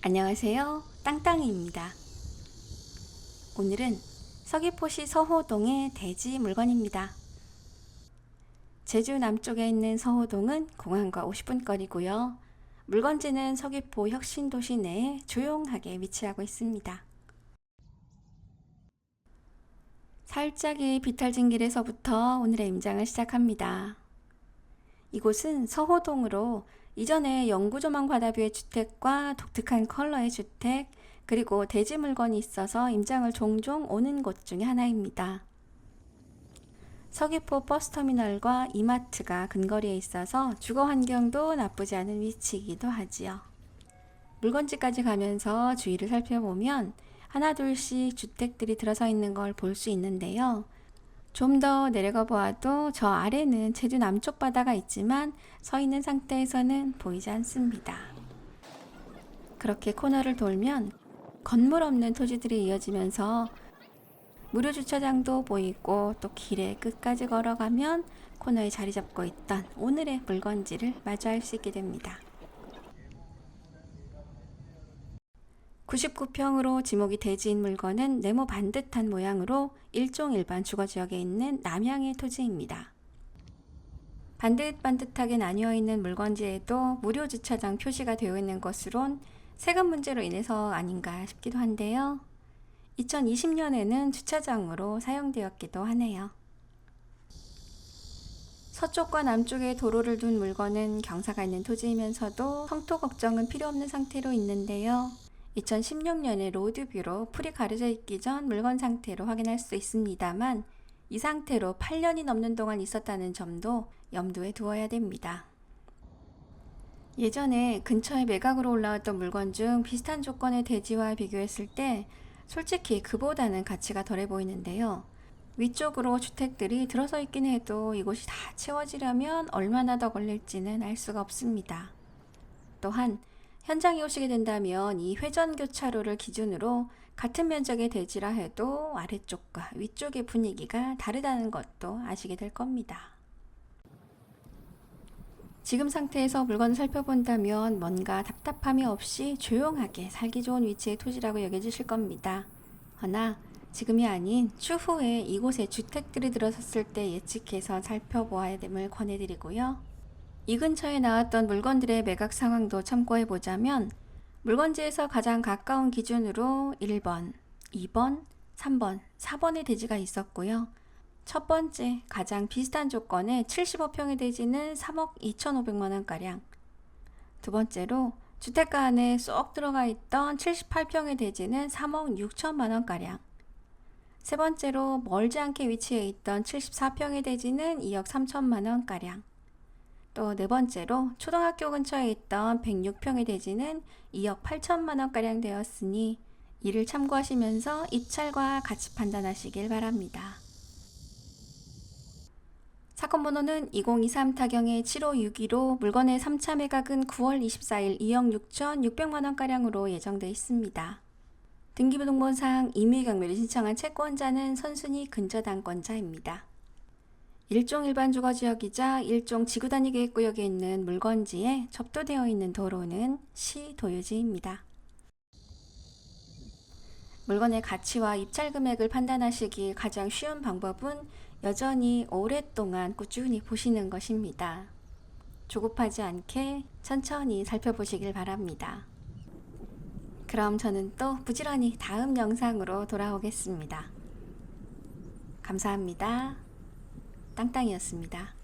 안녕하세요. 땅땅이입니다. 오늘은 서귀포시 서호동의 대지 물건입니다. 제주 남쪽에 있는 서호동은 공항과 50분 거리고요. 물건지는 서귀포 혁신도시 내에 조용하게 위치하고 있습니다. 살짝의 비탈진 길에서부터 오늘의 임장을 시작합니다. 이곳은 서호동으로 이전에 영구조망 바다뷰의 주택과 독특한 컬러의 주택, 그리고 대지 물건이 있어서 임장을 종종 오는 곳 중에 하나입니다. 서귀포 버스터미널과 이마트가 근거리에 있어서 주거 환경도 나쁘지 않은 위치이기도 하지요. 물건지까지 가면서 주위를 살펴보면 하나둘씩 주택들이 들어서 있는 걸 볼 수 있는데요. 좀 더 내려가 보아도 저 아래는 제주 남쪽 바다가 있지만 서 있는 상태에서는 보이지 않습니다. 그렇게 코너를 돌면 건물 없는 토지들이 이어지면서 무료 주차장도 보이고 또 길의 끝까지 걸어가면 코너에 자리 잡고 있던 오늘의 물건지를 마주할 수 있게 됩니다. 99평으로 지목이 대지인 물건은 네모 반듯한 모양으로 일종 일반 주거지역에 있는 남향의 토지입니다. 반듯반듯하게 나뉘어 있는 물건지에도 무료 주차장 표시가 되어 있는 것으론 세금 문제로 인해서 아닌가 싶기도 한데요. 2020년에는 주차장으로 사용되었기도 하네요. 서쪽과 남쪽에 도로를 둔 물건은 경사가 있는 토지이면서도 성토 걱정은 필요 없는 상태로 있는데요. 2016년에 로드뷰로 풀이 가려져 있기 전 물건 상태로 확인할 수 있습니다만 이 상태로 8년이 넘는 동안 있었다는 점도 염두에 두어야 됩니다. 예전에 근처에 매각으로 올라왔던 물건 중 비슷한 조건의 대지와 비교했을 때 솔직히 그보다는 가치가 덜해 보이는데요. 위쪽으로 주택들이 들어서 있긴 해도 이곳이 다 채워지려면 얼마나 더 걸릴지는 알 수가 없습니다. 또한 현장에 오시게 된다면 이 회전 교차로를 기준으로 같은 면적의 대지라 해도 아래쪽과 위쪽의 분위기가 다르다는 것도 아시게 될 겁니다. 지금 상태에서 물건을 살펴본다면 뭔가 답답함이 없이 조용하게 살기 좋은 위치의 토지라고 여겨지실 겁니다. 허나 지금이 아닌 추후에 이곳에 주택들이 들어섰을 때 예측해서 살펴보아야 됨을 권해드리고요. 이 근처에 나왔던 물건들의 매각 상황도 참고해 보자면 물건지에서 가장 가까운 기준으로 1번, 2번, 3번, 4번의 대지가 있었고요. 첫 번째 가장 비슷한 조건의 75평의 대지는 3억 2,500만 원가량. 두 번째로 주택가 안에 쏙 들어가 있던 78평의 대지는 3억 6천만 원가량. 세 번째로 멀지 않게 위치해 있던 74평의 대지는 2억 3천만 원가량. 또 네 번째로 초등학교 근처에 있던 106평의 대지는 2억 8천만 원가량 되었으니 이를 참고하시면서 입찰과 같이 판단하시길 바랍니다. 사건 번호는 2023 타경의 7562로 물건의 3차 매각은 9월 24일 2억 6천 6백만 원가량으로 예정돼 있습니다. 등기부등본상 임의경매를 신청한 채권자는 선순위 근저당권자입니다. 일종 일반 주거지역이자 일종 지구단위 계획구역에 있는 물건지에 접도되어 있는 도로는 시 도유지입니다. 물건의 가치와 입찰 금액을 판단하시기 가장 쉬운 방법은 여전히 오랫동안 꾸준히 보시는 것입니다. 조급하지 않게 천천히 살펴보시길 바랍니다. 그럼 저는 또 부지런히 다음 영상으로 돌아오겠습니다. 감사합니다. 땅땅이었습니다.